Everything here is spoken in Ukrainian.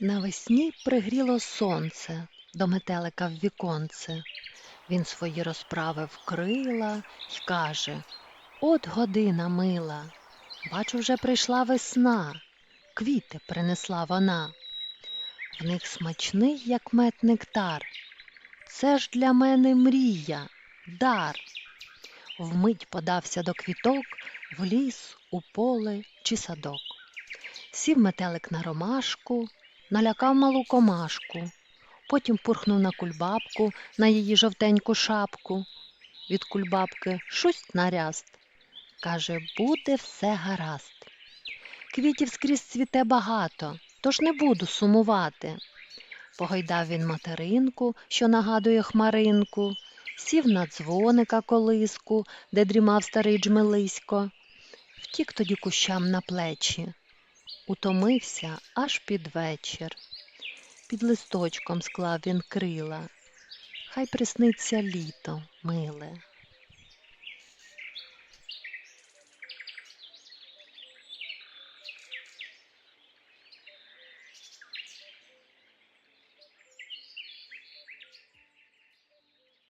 Навесні пригріло сонце до метелика в віконце. Він свої розправив крила й каже От година мила, бачу, вже прийшла весна, квіти принесла вона. В них смачний, як мед нектар. Це ж для мене мрія, дар. Вмить подався до квіток в ліс, у поле чи садок. Сів метелик на ромашку, налякав малу комашку, потім пурхнув на кульбабку, на її жовтеньку шапку. Від кульбабки шусть наряст. Каже, буде все гаразд. Квітів скрізь цвіте багато, тож не буду сумувати. Погойдав він материнку, що нагадує хмаринку, сів на дзвоника колиску, де дрімав старий джмелисько, втік тоді кущам на плечі. Утомився аж під вечір. Під листочком склав він крила. Хай присниться літо, миле.